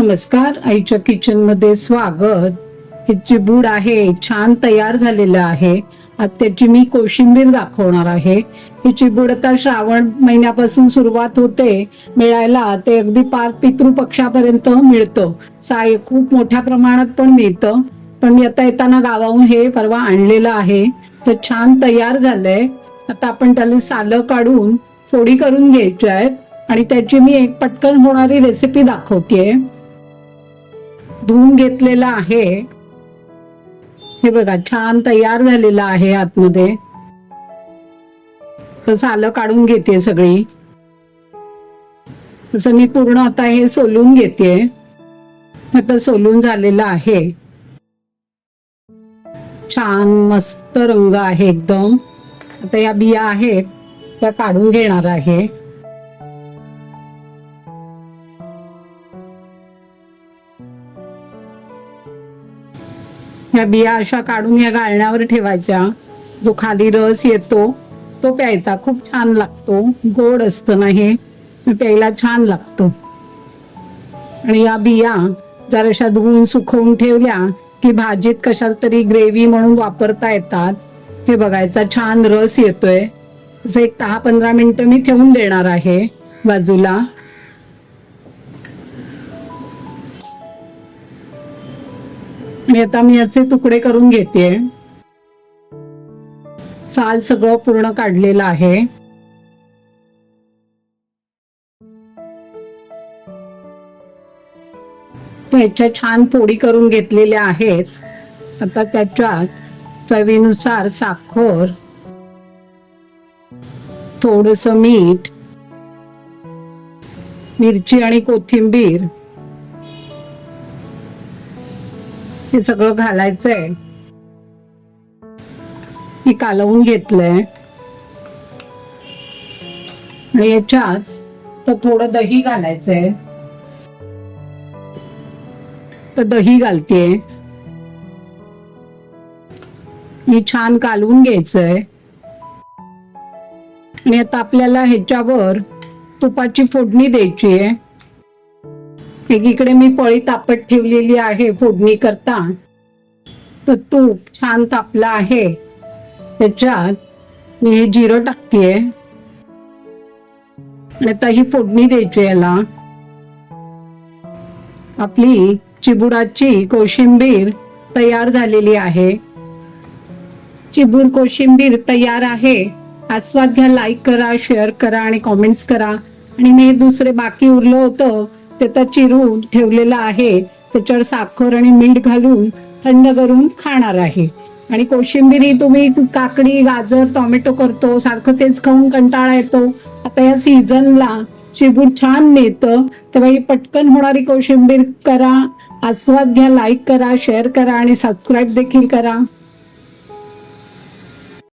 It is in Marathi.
नमस्कार. आईच्या किचनमध्ये स्वागत. हे चिबूड आहे छान तयार झालेलं आहे. आता त्याची मी कोशिंबीर दाखवणार आहे. हिची चिबूड आता श्रावण महिन्यापासून सुरुवात होते. मिळायला ते अगदी पार पितृपक्षापर्यंत मिळतं. साय खूप मोठ्या प्रमाणात पण मिळतं. पण मी आता येताना गावाहून हे परवा आणलेलं आहे. तर छान तयार झालंय. आता आपण त्याला सालं काढून फोडी करून घ्यायच्या आहेत. आणि त्याची मी एक पटकन होणारी रेसिपी दाखवतेय. धुवून घेतलेला आहे. हे बघा छान तयार झालेलं आहे आतमध्ये. तर सालं काढून घेते सगळी. तसं मी पूर्ण आता हे सोलून घेते. आता सोलून झालेलं आहे. छान मस्त रंग आहे एकदम. आता या बिया आहेत त्या काढून घेणार आहे. ह्या बिया अशा काढून या गाळण्यावर ठेवायच्या. जो खाली रस येतो तो प्यायचा. खूप छान लागतो. गोड असतं ना हे. प्यायला छान लागतो. आणि या बिया जर अशा धुवून सुकवून ठेवल्या की भाजीत कशाला तरी ग्रेव्ही म्हणून वापरता येतात हे बघायचा छान रस येतोय. असं एक दहा पंधरा मिनिटं मी ठेवून देणार आहे बाजूला. मी आता मी याचे तुकडे करून घेते. साल सगळं पूर्ण काढलेलं आहे. याच्या छान पोळी करून घेतलेल्या आहेत. आता त्याच्यात चवीनुसार साखर थोडस मीठ मिरची आणि कोथिंबीर हे सगळं घालायचंय. मी कालवून घेतलंय. आणि याच्यात तर थोडं दही घालायचंय. तर दही घालते मी छान कालवून घ्यायचंय. आणि आता आपल्याला ह्याच्यावर तुपाची फोडणी द्यायची आहे एकीकडे मी पळी तापत ठेवलेली आहे फोडणी करता तर तूप छान तापला आहे. त्याच्यात मी हे जिरं टाकतेय. आणि आता ही फोडणी द्यायची याला. आपली चिबुडाची कोशिंबीर तयार झालेली आहे. चिबूड कोशिंबीर तयार आहे. आस्वाद घ्या लाईक करा शेअर करा आणि कॉमेंट्स करा. आणि मी हे दुसरे बाकी उरलं होतं. ते तर चिरून ठेवलेलं आहे. त्याच्यावर साखर आणि मीठ घालून थंड करून खाणार आहे. आणि कोशिंबीर ही तुम्ही काकडी गाजर टोमॅटो करतो. सारखं तेच खाऊन कंटाळा येतो. आता या सीझनला चिबूट छान मिळतं. तेव्हा ही पटकन होणारी कोशिंबीर करा. आस्वाद घ्या लाईक करा शेअर करा आणि सबस्क्राईब देखील करा.